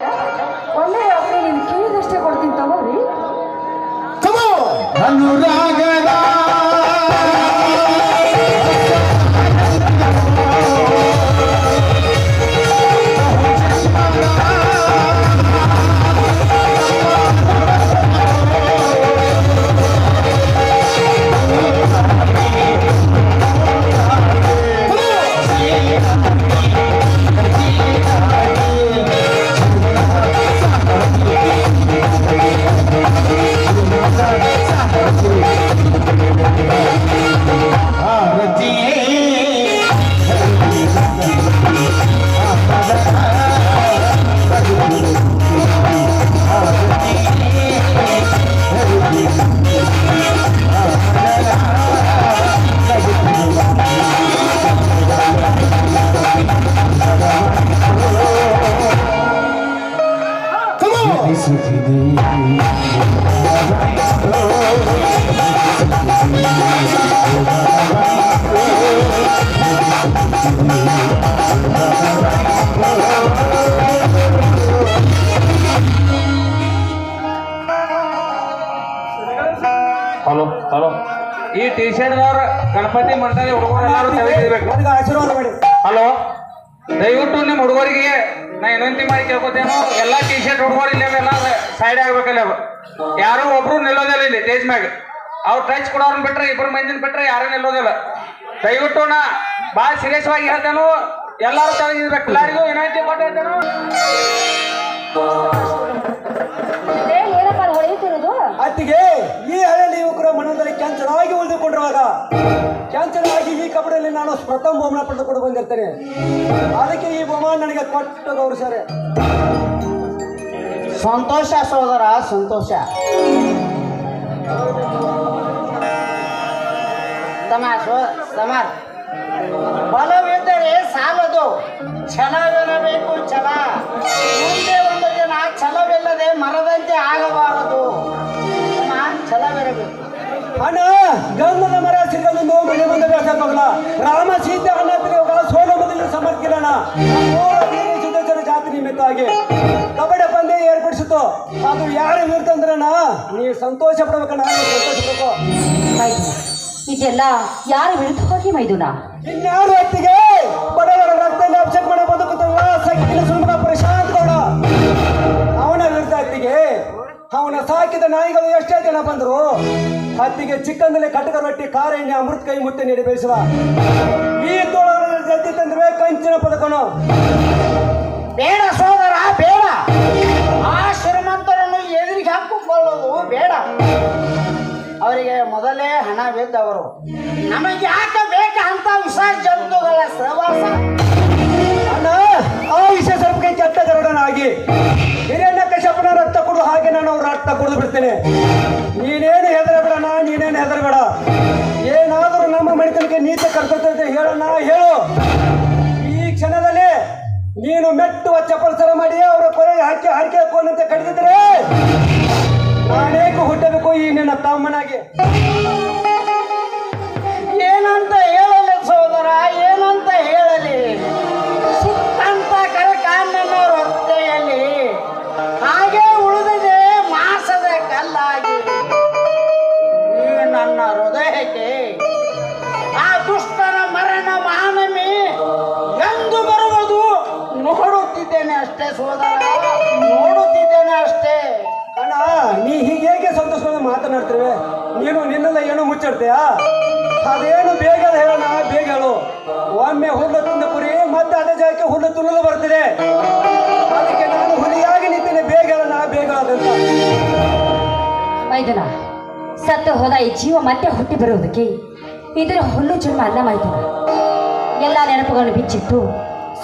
ಒಳ್ಳೆ ಒಬ್ಬರೇ ನೀನು ಕೇಳಿದಷ್ಟೇ ಕೊಡ್ತೀನಿ ತಗೋರಿ. ಅನುರಾಗದ ಗಣಪತಿ ಮಂಡಳಿ ಹುಡುಗರು ಎಲ್ಲರೂ ತೆಗೆದಿರ್ಬೇಕು ನನಗೆ ಆಶೀರ್ವಾದ ಮಾಡಿ. ಹಲೋ? ದಯವಿಟ್ಟು ನಿಮ್ಮ ಹುಡುಗರಿಗೆ ನಾ ವಿನಂತಿ ಮಾಡಿ ಕೇಳ್ಕೊತೇನು. ಎಲ್ಲಾ ಟಿ ಶರ್ಟ್ ಹುಡುಗರು ಇಲ್ಲೇ ಎಲ್ಲ ಸೈಡ್ ಆಗ್ಬೇಕಲ್ಲ ಅವು. ಯಾರು ಒಬ್ರು ನಿಲ್ಲೋದಿಲ್ಲ ಇಲ್ಲಿ ಸ್ಟೇಜ್ ಮ್ಯಾಗ. ಅವ್ರು ಟಚ್ ಕೊಡೋರ್ನ ಬಿಟ್ರೆ ಇಬ್ರು ಮಂದಿನ ಬಿಟ್ರೆ ಯಾರು ನಿಲ್ಲೋದಿಲ್ಲ. ದಯವಿಟ್ಟು ನಾ ಭಾಳ ಸೀರಿಯಸ್ ಆಗಿ ಹೇಳ್ತೇನು. ಎಲ್ಲರೂ ತೆಗೆದಿರ್ಬೇಕು ಎಲ್ಲರಿಗೂ ವಿನಂತಿ ಕೊಟ್ಟಿರ್ತೇನು ಅತ್ತಿಗೆ ಈ ಹಳ್ಳಿ ಯುವಕರ ಮನದಲ್ಲಿ ಕ್ಯಾನ್ಸರಾಗಿ ಉಳಿದುಕೊಂಡಿರುವಾಗ ಕ್ಯಾನ್ಸರಾಗಿ ಈ ಕಬಡ್ಡಿಯಲ್ಲಿ ನಾನು ಪ್ರಥಮ ಬಹುಮಾನ ಪಡೆದುಕೊಂಡು ಬಂದಿರ್ತೇನೆ. ಅದಕ್ಕೆ ಈ ಬಹುಮಾನ ನನಗೆ ಕೊಟ್ಟು ಗೌರವಿಸ್ತಾರೆ ಸಂತೋಷ ಸೋದರ ಸಂತೋಷ. ತಮ್ಮ ಸೋ ತಮ್ಮ ಬಲವಿದ್ದರೆ ಸಾಲದು. ಛಲವಿರಬೇಕು ಛಲ. ಮುಂದೆ ಛಲವಿಲ್ಲದೆ ಮರದಂತೆ ಆಗಬಾರದು. ಛಲವಿರಬೇಕು. ಅಣ್ಣ ಗಂಧದ ಮರ ಸಿಗಲು ಮನೆ ಮುಂದೆ ಬೆಳೆಸಕ್ಕಾಗಲ್ಲ ರಾಮ ಸೀತೆ ಅಣ್ಣ ತಿರುವಾಗ ಸೋಲ ಮೊದಲು ಸಮರ್ಕಿರಣ ಸುದರ್ಶನ ಜಾತಿ ನಿಮಿತ್ತವಾಗಿ ಕಬಡ್ಡಿ ಪಂದ್ಯ ಏರ್ಪಡಿಸಿತು ಅದು ಯಾರು ವಿರುದ್ಧ ಅಂದ್ರಣ್ಣ ನೀವು ಸಂತೋಷ ಪಡ್ಬೇಕಣ್ಣ ನೀವು ಸಂತೋಷ ಪಡ್ಬೇಕು ಇದೆಲ್ಲ ಯಾರ ವಿರುದ್ಧವಾಗಿ ಮೈದುನ? ಇನ್ಯಾರು ಹೊತ್ತಿಗೆ ಸಾಕಿದ ನಾಯಿಗಳು ಎಷ್ಟೇ ಜನ ಬಂದರು ಹತ್ತಿಗೆ ಚಿಕ್ಕಂದಲೇ ಕಟಕ ರೊಟ್ಟಿ ಕಾರೆಣ್ಣೆ ಎಣ್ಣೆ ಅಮೃತ ಕೈ ಮುತ್ತೆ ನೀಡಿ ಬೆಳೆಸುವ. ಈ ತೋಳ ಜಲ್ದಿ ತಂದ್ರೆ ಕಂಚಿನ ಪದಕನು? ಬೇಡ ಸೋದರ ಬೇಡ. ಆ ಶ್ರೀಮಂತರನ್ನು ಎದುರಿಗೆ ಹಾಕಿಕೊಳ್ಳೋದು ಬೇಡ. ಅವರಿಗೆ ಮೊದಲೇ ಹಣ ಬಿದ್ದವರು. ನಮಗೆ ಯಾಕೆ ಬೇಕಂತ ವಿಷ ಜಂತುಗಳ ಸಹವಾಸ? ಆ ವಿಷಯ ಸ್ವಲ್ಪ ಕೆಟ್ಟ ಗರುಡನಾಗಿ ಹಿರಿಯಣ್ಣ ಕಶ್ಯಪನ ರಕ್ತ ಕೊಡು ಹಾಗೆ ನಾನು ಅವ್ರ ರಕ್ತ ಕುಡಿದು ಬಿಡ್ತೇನೆ. ನೀನೇನು ಹೆದರಬೇಡ, ನಾ ನೀನೇನು ಹೆದರಬೇಡ. ಏನಾದರೂ ನಮ್ಮ ಮನೆತನಕ್ಕೆ ನೀತಿ ಕರ್ತೈತೆ ಹೇಳಣ್ಣ ಹೇಳು ಈ ಕ್ಷಣದಲ್ಲಿ ನೀನು ಮೆಟ್ಟುವ ಚಪ್ಪಲ್ಸರ ಮಾಡಿ ಅವರ ಕೊರೆ ಹಾಕಿ ಹಾಕಿ ಹಾಕೋನಂತೆ ಕಡಿದಿದ್ರೆ ನಾನೇಕು ಹುಟ್ಟಬೇಕು ಈ ನಿನ್ನ ತಮ್ಮನಾಗಿ? ಏನಂತ ಹೇಳಲಿ ನಿನ್ನೆಲ್ಲ ಅದೇನು ಬೇಗ ಹೇಳೋಣ ಬೇಗ ಹೇಳು. ಒಮ್ಮೆ ಹುಲ್ಲು ತಿಂದ ಪುರಿ, ಮತ್ತೆ ಅದೇ ಜಾಗಕ್ಕೆ ಹುಲ್ಲು ತುಂಬಲು ಬರ್ತದೆ. ಅದಕ್ಕೆ ನಾನು ಹುಲಿಯಾಗಿ ನಿಂತೀನಿ, ಬೇಗ ಹೇಳೋಣ ಬೇಗ ಹೇಳೋದಂತ ಮೈದುನ, ಸತ್ತು ಹೋದ ಈ ಜೀವ ಮತ್ತೆ ಹುಟ್ಟಿ ಬರುವುದಕ್ಕೆ ಇದರ ಹುಲ್ಲು ಜನ್ಮ ಅಲ್ಲ ಮೈದನ. ಎಲ್ಲ ನೆನಪುಗಳನ್ನು ಬಿಚ್ಚಿಟ್ಟು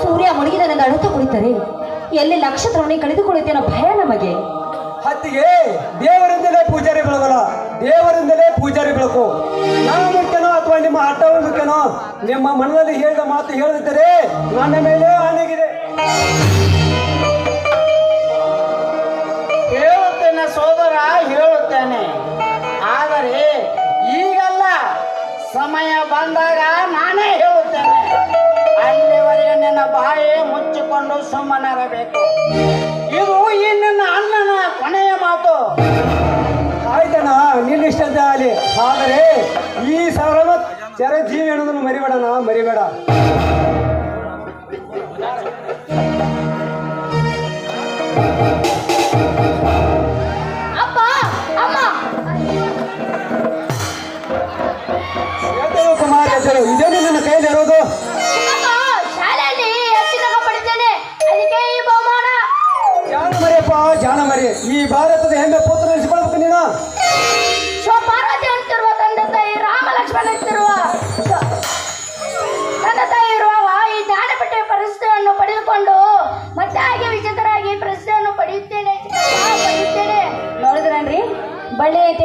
ಸೂರ್ಯ ಮುಳುಗಿದ ಅಳುತ್ತ ಕುಳಿತರೆ, ಎಲ್ಲಿ ನಕ್ಷತ್ರವನ್ನೇ ಕಳೆದುಕೊಳ್ಳುತ್ತೇನೋ ಭಯ ನಮಗೆ. ಹತ್ತಿಗೆ ದೇವರಿಂದಲೇ ಪೂಜಾರಿ ಬೆಳಗಲ್ಲ. ದೇವರಿಂದಲೇ ಪೂಜಾರಿ ಬೆಳಕು. ನಾನು ಮುಖ್ಯನೋ ಅಥವಾ ನಿಮ್ಮ ಆಟವೇ ಮುಖ್ಯನೋ, ನಿಮ್ಮ ಮನದಲ್ಲಿ ಹೇಳಿದ ಮಾತು ಹೇಳದಿದ್ದರೆ ನನ್ನ ಮೇಲೆ ಆನೆಗಿದೆ ಹೇಳುತ್ತೇನೆ ಸೋದರ, ಹೇಳುತ್ತೇನೆ. ಆದರೆ ಈಗಲ್ಲ, ಸಮಯ ಬಂದಾಗ ನಾನೇ ಹೇಳುತ್ತೇನೆ. ಅಲ್ಲಿವರೆಗೆ ನಿನ್ನ ಬಾಯಿ ಮುಚ್ಚಿಕೊಂಡು ಸುಮ್ಮನಿರಬೇಕು. ಇದು ಈ ಅಣ್ಣನ ಕೊನೆಯ ಮಾತು ಆಯ್ತಣ್ಣ ನಿನ್ನಿಷ್ಟಂತೆ ಆಗಲಿ ಆದರೆ ಈ ಸರ್ವ ಚರಜೀವಿ ಅನ್ನೋದನ್ನು ಮರಿಬೇಡಣ ಮರಿಬೇಡ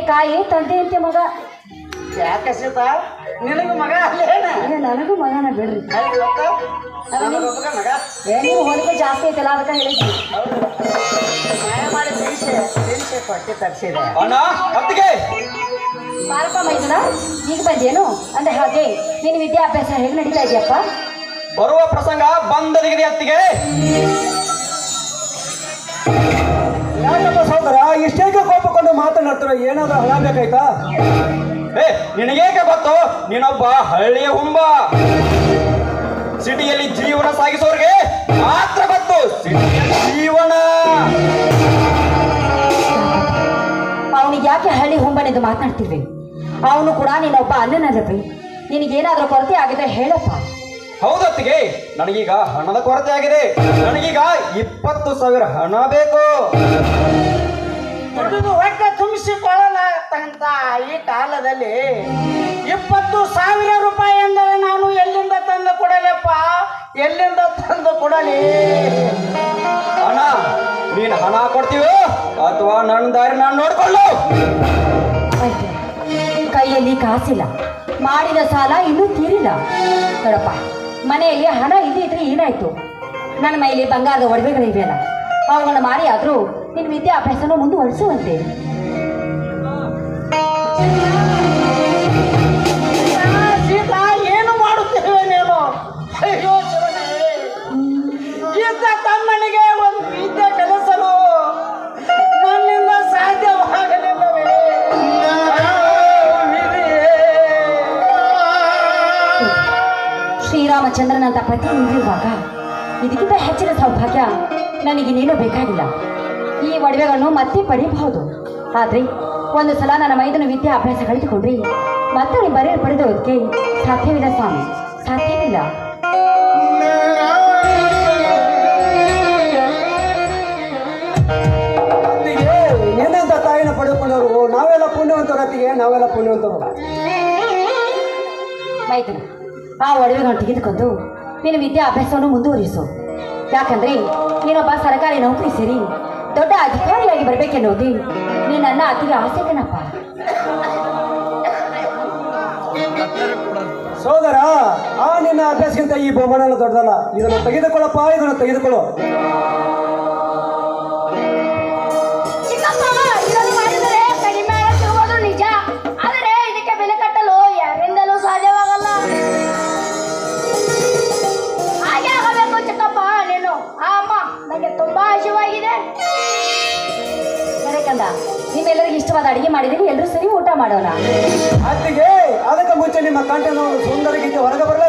ಕಾಯಿ ತಂದೆ ಅಂತೆ ಮಗ? ಯಾಕೆ ಸೀತಾ? ನಿನಗೆ ಮಗ ಅಲ್ಲೇನ? ಏ, ನನಗೂ ಮಗನ ಬಿಡ್ರಿ. ಹೇಗೆ ಗೊತ್ತಾ? ನನಗೊಬ್ಬಗ ಮಗ? ಏ ನೀವು ಹೋಲಿಕೆ ಜಾಸ್ತಿ ಐತಲ್ಲ ಅದಕ್ಕೆ ಹೇಳಿದ್ವಿ. ಮಾಯ ಮಾಡಿ ತಿಳಿಸಿ ತಿಳಿಸಿ ಕೊಟ್ಟು ತರಿಸಿದೆ. ಅಣ್ಣ ಅತ್ತಿಗೆ ಬಾರಪ್ಪ ಮೈದುನ ಈಗ ಬಂದೇನು? ಅಂದ್ರೆ ಹಾಗೆ ನಿನ್ನ ವಿದ್ಯಾಭ್ಯಾಸ ಹೇಗೆ ನಡೀತಾ ಇದೆಯಪ್ಪ? ಬರುವ ಪ್ರಸಂಗ ಬಂದದಿಗಿದೆ ಅತ್ತಿಗೆ ಯಾಕಪ್ಪ ಸಹೋದರ ಇಷ್ಟೇಕೆ ಕೋಪಕೊಂಡು ಮಾತನಾಡ್ತಾರ? ಏನಾದ್ರೂ ಹಣ ಬೇಕಾಯ್ತಾ ಏ ನಿನಗೇಕೆ ಗೊತ್ತು? ನೀನೊಬ್ಬ ಹಳ್ಳಿಯ ಹುಂಬ. ಸಿಟಿಯಲ್ಲಿ ಜೀವನ ಸಾಗಿಸೋರಿಗೆ ಮಾತ್ರ ಗೊತ್ತು ಸಿಟಿಯ ಜೀವನ. ಅವನಿಗೆ ಯಾಕೆ ಹಳ್ಳಿ ಹುಂಬನೆಂದು ಮಾತನಾಡ್ತೀವಿ? ಅವನು ಕೂಡ ನೀನೊಬ್ಬ ನಿನಗೆ ನಿನಗೇನಾದ್ರೂ ಕೊರತೆ ಆಗಿದ್ರೆ ಹೇಳಪ್ಪ. ಹೌದತ್ತಿಗೆ ನನಗೀಗ ಹಣದ ಕೊರತೆ ಆಗಿದೆ. ನನಗೀಗ ಇಪ್ಪತ್ತು ಸಾವಿರ ಹಣ ಬೇಕು. ದುಡಿದು ಹೊಟ್ಟೆ ತುಂಬಿಸಿಕೊಳ್ಳಲಾಗತ್ತಂತ ಈ ಕಾಲದಲ್ಲಿ ಇಪ್ಪತ್ತು ಸಾವಿರ ರೂಪಾಯಿ ಎಂದರೆ ನಾನು ಎಲ್ಲಿಂದ ತಂದು ಕೊಡಲಪ್ಪ? ಎಲ್ಲಿಂದ ತಂದು ಕೊಡಲಿ? ಹಣ ನೀನು ಹಣ ಕೊಡ್ತೀವೋ ಅಥವಾ ನನ್ನ ದಾರಿ ನಾನು ನೋಡ್ಕೊಳ್ಳು? ಕೈಯಲ್ಲಿ ಕಾಸಿಲ್ಲ. ಮಾಡಿದ ಸಾಲ ಇನ್ನೂ ತೀರಿಲ್ಲ. ನೋಡಪ್ಪ ಮನೆಯಲ್ಲಿ ಹಣ ಇದ್ದಿದ್ರೆ ಇದ್ರೆ ಏನಾಯ್ತು? ನನ್ನ ಮೈಲಿ ಬಂಗಾರದ ಒಡವೆಗಳಿವೆಯಲ್ಲ ಅವುಗಳನ್ನ ಮಾರಿ ಆದರೂ ನಿನ್ನ ವಿದ್ಯಾಭ್ಯಾಸನ ಮುಂದುವರಿಸುವಂತೆ. ಸೀತಾ ಏನು ಮಾಡುತ್ತೇವೆ ನೀನು? ಅಯ್ಯೋ ಶಿವನೇ ಇದ್ದ ತಮ್ಮನಿಗೆ ಒಂದು ವಿದ್ಯೆ ಕಲಿಸಲು ನನ್ನಿಂದ ಸಾಧ್ಯವಾಗಲಿಲ್ಲವೇ? ಶ್ರೀರಾಮಚಂದ್ರನಂತ ಪತಿ ನೀಡಿರುವಾಗ ಇದಕ್ಕಿಂತ ಹೆಚ್ಚಿನ ಸೌಭಾಗ್ಯ ನನಗೆ ನೀನು ಬೇಕಾಗಿಲ್ಲ. ಈ ಒಡವೆಗಳನ್ನು ಮತ್ತೆ ಪಡೆಯಬಹುದು. ಆದರೆ ಒಂದು ಸಲ ನನ್ನ ಮೈದನ ವಿದ್ಯಾಭ್ಯಾಸ ಕಳೆದುಕೊಂಡ್ರಿ ಮತ್ತೆ ಬರೆಯ ಪಡೆದೋದಕ್ಕೆ ಸಾಧ್ಯವಿಲ್ಲ ಸ್ವಾಮಿ ಸಾಧ್ಯವಿಲ್ಲ. ಏನಂತ ತಾಯಿನ ಪಡೆದುಕೊಂಡವರು ನಾವೆಲ್ಲ ಪುಣ್ಯವಂತರತ್ತಿಗೆ ನಾವೆಲ್ಲ ಪುಣ್ಯವಂತರು. ಮೈದನ ಆ ಒಡವೆಗಳನ್ನು ತೆಗೆದುಕೊಂಡು ನಿನ್ನ ವಿದ್ಯಾಭ್ಯಾಸವನ್ನು ಮುಂದುವರಿಸು. ಯಾಕಂದ್ರೆ ನೀನೊಬ್ಬ ಸರ್ಕಾರಿ ನೌಕರಿ ಸೇರಿ ದೊಡ್ಡ ಅಧಿಕಾರಿಯಾಗಿ ಬರಬೇಕೆನ್ನುವುದು ನೀನು ನನ್ನ ಅತಿಗೆ ಆಸೆ ಕಣಪ್ಪ ಸೋದರ, ಆ ನಿನ್ನ ಅಭ್ಯಾಸಕ್ಕಿಂತ ಈ ಬಹುಮಾನ ದೊಡ್ಡದಲ್ಲ. ಇದನ್ನು ತೆಗೆದುಕೊಳ್ಳಪ್ಪ, ಇದನ್ನು ತೆಗೆದುಕೊಳ್ಳು. ಮಾಡೋಣ. ಅತ್ತಿಗೆ ಅದಕ್ಕೆ ಮುಂಚೆ ನಿಮ್ಮ ಕಂಠದ ಒಂದು ಸುಂದರ ಗೀತೆ ಹೊರಗೆ ಬರಲ್ಲ